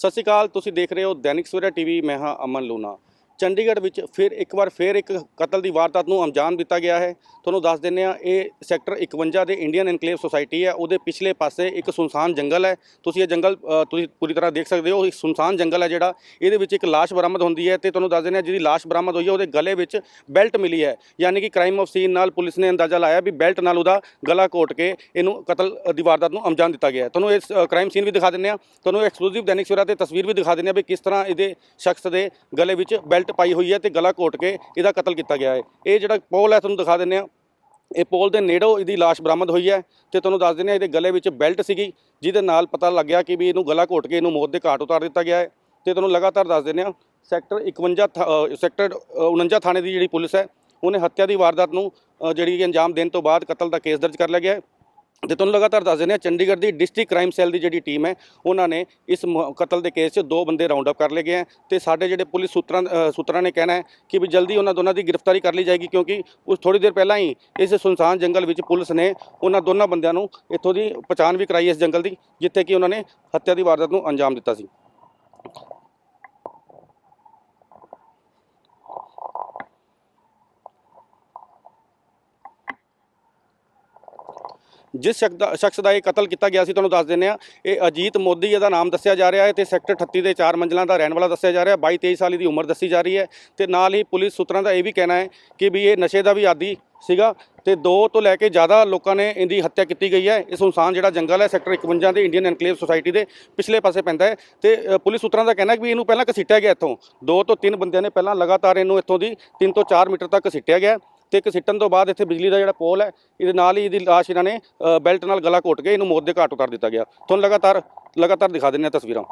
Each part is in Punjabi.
ਸਤਿ ਸ਼੍ਰੀ ਅਕਾਲ ਤੁਸੀਂ ਦੇਖ ਰਹੇ ਹੋ ਦੈਨਿਕ ਸਵੇਰਾ ਟੀਵੀ ਮੈਂ ਹਾਂ ਅਮਨ ਲੂਨਾ ਚੰਡੀਗੜ੍ਹ ਵਿੱਚ ਫਿਰ ਇੱਕ ਵਾਰ ਫਿਰ ਇੱਕ ਕਤਲ ਦੀ ਵਾਰਦਾਤ ਨੂੰ ਅੰਜਾਮ ਦਿੱਤਾ ਗਿਆ ਹੈ। ਤੁਹਾਨੂੰ ਦੱਸ ਦਿੰਦੇ ਆ ਇਹ ਸੈਕਟਰ 51 ਦੇ ਇੰਡੀਅਨ ਐਨਕਲੇਵ ਸੁਸਾਇਟੀ ਹੈ। ਉਹਦੇ ਪਿਛਲੇ ਪਾਸੇ ਇੱਕ ਸੁਨਸਾਨ ਜੰਗਲ ਹੈ। ਤੁਸੀਂ ਇਹ ਜੰਗਲ ਤੁਸੀਂ ਪੂਰੀ ਤਰ੍ਹਾਂ ਦੇਖ ਸਕਦੇ ਹੋ ਇੱਕ ਸੁਨਸਾਨ ਜੰਗਲ ਹੈ ਜਿਹੜਾ। ਇਹਦੇ ਵਿੱਚ ਇੱਕ ਲਾਸ਼ ਬਰਾਮਦ ਹੁੰਦੀ ਹੈ ਤੇ ਤੁਹਾਨੂੰ ਦੱਸ ਦਿੰਦੇ ਆ ਜਿਹਦੀ ਲਾਸ਼ ਬਰਾਮਦ ਹੋਈ ਹੈ, ਉਹਦੇ ਗਲੇ ਵਿੱਚ ਬੈਲਟ ਮਿਲੀ ਹੈ। ਯਾਨੀ ਕਿ ਕ੍ਰਾਈਮ ਆਫ ਸੀਨ ਨਾਲ ਪੁਲਿਸ ਨੇ ਅੰਦਾਜ਼ਾ ਲਾਇਆ ਵੀ ਬੈਲਟ ਨਾਲ ਉਹਦਾ ਗਲਾ ਘੋਟ ਕੇ ਇਹਨੂੰ ਕਤਲ ਦੀ ਵਾਰਦਾਤ ਨੂੰ ਅੰਜਾਮ ਦਿੱਤਾ ਗਿਆ ਹੈ। ਤੁਹਾਨੂੰ ਇਸ ਕ੍ਰਾਈਮ ਸੀਨ ਵੀ ਦਿਖਾ ਦਿੰਦੇ ਆ ਤੁਹਾਨੂੰ ਐਕਸਕਲੂਸਿਵ ਦੈਨਿਕ ਸਵੇਰਾ ਤੇ ਤਸਵੀਰ ਵੀ ਦਿਖਾ ਦਿੰਦੇ ਆ ਵੀ ਕਿਸ ਤਰ੍ਹਾਂ ਇਹਦੇ ਸ਼ਖਸ ਦੇ ਗਲੇ ਵਿੱਚ ਬੈਲਟ ਪਾਈ ਹੋਈ ਹੈ ਤੇ ਗਲਾ ਘੋਟ ਕੇ ਇਹਦਾ ਕਤਲ ਕੀਤਾ ਗਿਆ ਹੈ। ਇਹ ਜਿਹੜਾ ਪੋਲ ਹੈ ਤੁਹਾਨੂੰ ਦਿਖਾ ਦਿੰਦੇ ਆ ਇਹ ਪੋਲ ਦੇ ਨੇੜੋਂ ਇਹਦੀ ਲਾਸ਼ ਬਰਾਮਦ ਹੋਈ ਹੈ ਤੇ ਤੁਹਾਨੂੰ ਦੱਸ ਦਿੰਦੇ ਆ ਇਹਦੇ ਗਲੇ ਵਿੱਚ ਬੈਲਟ ਸੀਗੀ ਜਿਹਦੇ ਨਾਲ ਪਤਾ ਲੱਗਿਆ ਕਿ ਵੀ ਇਹਨੂੰ ਗਲਾ ਘੋਟ ਕੇ ਇਹਨੂੰ ਮੌਤ ਦੇ ਘਾਟ ਉਤਾਰ ਦਿੱਤਾ ਗਿਆ ਹੈ। ਤੇ ਤੁਹਾਨੂੰ ਲਗਾਤਾਰ ਦੱਸ ਦਿੰਦੇ ਆ ਸੈਕਟਰ 51 ਥਾ- ਸੈਕਟਰ ਅ, 49 ਥਾਣੇ ਦੀ ਜਿਹੜੀ ਪੁਲਿਸ ਹੈ ਉਹਨੇ ਹੱਤਿਆ ਦੀ ਵਾਰਦਾਤ ਨੂੰ ਜਿਹੜੀ ਕਿ ਅੰਜਾਮ ਦੇਣ ਤੋਂ ਬਾਅਦ ਕਤਲ ਦਾ ਕੇਸ ਦਰਜ ਕਰ ਲਿਆ ਗਿਆ ਹੈ। ਤੇ ਤੁਹਾਨੂੰ ਲਗਾਤਾਰ ਦੱਸ ਦਿੰਦੇ ਆ ਚੰਡੀਗੜ੍ਹ ਦੀ ਡਿਸਟ੍ਰਿਕਟ ਕ੍ਰਾਈਮ ਸੈੱਲ ਦੀ ਜਿਹੜੀ ਟੀਮ ਹੈ, ਉਹਨਾਂ ਨੇ ਇਸ ਕਤਲ ਦੇ ਕੇਸ 'ਚ ਦੋ ਬੰਦੇ ਰਾਉਂਡ ਅਪ ਕਰ ਲਏ ਗਏ ਹੈ ਤੇ ਸਾਡੇ ਜਿਹੜੇ ਪੁਲਿਸ ਸੂਤਰਾਂ ਸੂਤਰਾਂ ਨੇ ਕਹਿਣਾ ਹੈ ਕਿ ਵੀ ਜਲਦੀ ਉਹਨਾਂ ਦੋਨਾਂ ਦੀ ਗ੍ਰਿਫਤਾਰੀ ਕਰ ਲਈ ਜਾਏਗੀ ਕਿਉਂਕਿ ਉਸ ਥੋੜੀ ਦੇਰ ਪਹਿਲਾਂ ਹੀ ਇਸ ਸੁਨਸਾਨ ਜੰਗਲ ਵਿੱਚ ਪੁਲਿਸ ਨੇ ਉਹਨਾਂ ਦੋਨਾਂ ਬੰਦਿਆਂ ਨੂੰ ਇੱਥੋਂ ਦੀ ਪਛਾਣ ਵੀ ਕਰਾਈ ਇਸ ਜੰਗਲ ਦੀ, ਜਿੱਥੇ ਕਿ ਉਹਨਾਂ ਨੇ ਹੱਤਿਆ ਦੀ ਵਾਰਦਾਤ ਨੂੰ ਅੰਜਾਮ ਦਿੱਤਾ ਸੀ। ਜਿਸ ਸ਼ਖਸ ਦਾ ਸ਼ਖਸ ਦਾ ਇਹ ਕਤਲ ਕੀਤਾ ਗਿਆ ਸੀ, ਤੁਹਾਨੂੰ ਦੱਸ ਦਿੰਦੇ ਆ ਇਹ ਅਜੀਤ ਮੋਦੀ ਇਹਦਾ ਨਾਮ ਦੱਸਿਆ ਜਾ ਰਿਹਾ ਹੈ ਤੇ ਸੈਕਟਰ 38 ਦੇ ਚਾਰ ਮੰਜ਼ਲਾਂ ਦਾ ਰਹਿਣ ਵਾਲਾ ਦੱਸਿਆ ਜਾ ਰਿਹਾ ਹੈ। 22 23 ਸਾਲ ਦੀ ਉਮਰ ਦੱਸੀ ਜਾ ਰਹੀ ਹੈ ਤੇ ਨਾਲ ਹੀ ਪੁਲਿਸ ਸੂਤਰਾਂ ਦਾ ਇਹ ਵੀ ਕਹਿਣਾ ਹੈ ਕਿ ਵੀ ਇਹ ਨਸ਼ੇ ਦਾ ਵੀ ਆਦੀ ਸੀਗਾ ਤੇ ਦੋ ਤੋਂ ਲੈ ਕੇ ਜ਼ਿਆਦਾ ਲੋਕਾਂ ਨੇ ਇਹਦੀ ਹੱਤਿਆ ਕੀਤੀ ਗਈ ਹੈ। ਇਹ ਸੁਨਸਾਨ ਜਿਹੜਾ ਜੰਗਲ ਹੈ, ਸੈਕਟਰ 51 ਦੇ ਇੰਡੀਅਨ ਐਨਕਲੇਵ ਸੁਸਾਇਟੀ ਦੇ ਪਿਛਲੇ ਪਾਸੇ ਪੈਂਦਾ ਹੈ ਤੇ ਪੁਲਿਸ ਸੂਤਰਾਂ ਦਾ ਕਹਿਣਾ ਹੈ ਕਿ ਵੀ ਇਹਨੂੰ ਪਹਿਲਾਂ ਘਸੀਟਿਆ ਗਿਆ ਇੱਥੋਂ। ਦੋ ਤੋਂ ਤਿੰਨ ਬੰਦਿਆਂ ਨੇ ਪਹਿਲਾਂ ਲਗਾਤਾਰ ਇਹਨੂੰ ਇੱਥੋਂ ਦੀ 3 ਤੋਂ 4 ਮੀਟਰ ਤੱਕ ਘਸੀਟਿਆ ਗਿਆ। ਤੇ ਸਿੱਟਣ ਤੋਂ ਬਾਅਦ ਇੱਥੇ ਬਿਜਲੀ ਦਾ ਜਿਹੜਾ ਪੋਲ ਹੈ ਇਹਦੇ ਨਾਲ ਹੀ ਇਹਦੀ ਲਾਸ਼ ਇਹਨਾਂ ਨੇ ਅ, ਬੈਲਟ ਨਾਲ ਗਲਾ ਘੋਟ ਕੇ ਇਹਨੂੰ ਮੌਤ ਦੇ ਘਾਟ ਉਤਾਰ ਦਿੱਤਾ ਗਿਆ। ਤੁਹਾਨੂੰ ਲਗਾਤਾਰ ਲਗਾਤਾਰ ਦਿਖਾ ਦਿੰਦੇ ਹਾਂ ਤਸਵੀਰਾਂ।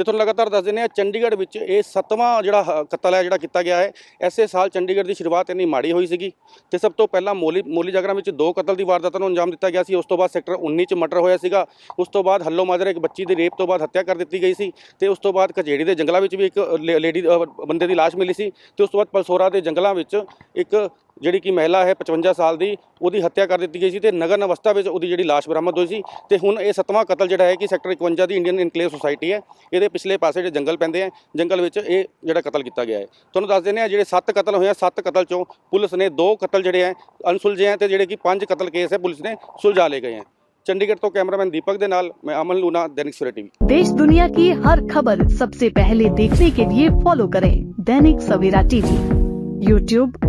ਤੇ ਤੁਹਾਨੂੰ ਲਗਾਤਾਰ ਦੱਸ ਦਿੰਦੇ ਆ ਚੰਡੀਗੜ੍ਹ ਵਿੱਚ ਇਹ ਸੱਤਵਾਂ ਜਿਹੜਾ ਹ- ਕਤਲ ਹੈ ਜਿਹੜਾ ਕੀਤਾ ਗਿਆ ਹੈ ਐਸੇ ਸਾਲ ਚੰਡੀਗੜ੍ਹ ਦੀ ਸ਼ੁਰੂਆਤ ਇੰਨੀ ਮਾੜੀ ਹੋਈ ਸੀਗੀ ਤੇ ਸਭ ਤੋਂ ਪਹਿਲਾਂ ਮੋਲੀ ਮੋਲੀ ਜਾਗਰਾ ਵਿੱਚ ਦੋ ਕਤਲ ਦੀ ਵਾਰਦਾਤਾਂ ਨੂੰ ਅੰਜਾਮ ਦਿੱਤਾ ਗਿਆ ਸੀ, ਉਸ ਤੋਂ ਬਾਅਦ ਸੈਕਟਰ 19 ਚ ਮਰਡਰ ਹੋਇਆ ਸੀਗਾ, ਉਸ ਤੋਂ ਬਾਅਦ ਹੱਲੋ ਮਾਜਰਾ ਇੱਕ ਬੱਚੀ ਦੀ ਰੇਪ ਤੋਂ ਬਾਅਦ ਹੱਤਿਆ ਕਰ ਦਿੱਤੀ ਗਈ ਸੀ ਤੇ ਉਸ ਤੋਂ ਬਾਅਦ ਕਜੇੜੀ ਦੇ ਜੰਗਲਾਂ ਵਿੱਚ ਵੀ ਇੱਕ ਲੇਡੀ ਬੰਦੇ ਦੀ ਲਾਸ਼ ਮਿਲੀ ਸੀ ਤੇ ਉਸ ਤੋਂ ਬਾਅਦ ਪਲਸੋਰਾ ਦੇ ਜੰਗਲਾਂ ਵਿੱਚ ਇੱਕ ਜਿਹੜੀ ਕਿ ਮਹਿਲਾ ਹੈ 55 ਸਾਲ ਦੀ ਉਹਦੀ ਹੱਤਿਆ ਕਰ ਦਿੱਤੀ ਗਈ ਸੀ ਤੇ ਨਗਰ ਅਵਸਥਾ ਵਿੱਚ ਉਹਦੀ ਜਿਹੜੀ ਲਾਸ਼ ਬਰਾਮਦ ਹੋਈ ਸੀ ਤੇ ਹੁਣ ਇਹ ਸੱਤਵਾਂ ਕਤਲ ਜਿਹੜਾ ਹੈ ਕਿ ਸੈਕਟਰ 51 ਦੀ ਇੰਡੀਅਨ ਇਨਕਲੇਵ ਸੁਸਾਇਟੀ ਹੈ ਇਹਦੇ ਪਿਛਲੇ ਪਾਸੇ ਜਿਹੜੇ ਜੰਗਲ ਪੈਂਦੇ ਆ ਜੰਗਲ ਵਿੱਚ ਇਹ ਜਿਹੜਾ ਕਤਲ ਕੀਤਾ ਗਿਆ ਹੈ ਤੁਹਾਨੂੰ ਦੱਸ ਦਿੰਦੇ ਆ ਜਿਹੜੇ ਸੱਤ ਕਤਲ ਹੋਏ ਆ ਸੱਤ ਕਤਲ ਚੋਂ ਪੁਲਿਸ ਨੇ ਦੋ ਕਤਲ ਜਿਹੜੇ ਆ ਅਨਸੁਲਝੇ ਆ ਤੇ ਜਿਹੜੇ ਕਿ ਪੰਜ ਕਤਲ ਕੇਸ ਹੈ ਪੁਲਿਸ ਨੇ ਸੁਲਝਾ ਲਏ ਗਏ ਆ ਚੰਡੀਗੜ੍ਹ ਤੋਂ ਕੈਮਰਾਮੈਨ ਦੀਪਕ ਦੇ ਨਾਲ ਮੈਂ ਅਮਨ ਲੂਨਾ दैनिक सवेरा टीवी देश दुनिया की हर खबर सबसे पहले देखने के लिए फॉलो करें दैनिक सवेरा टीवी यूट्यूब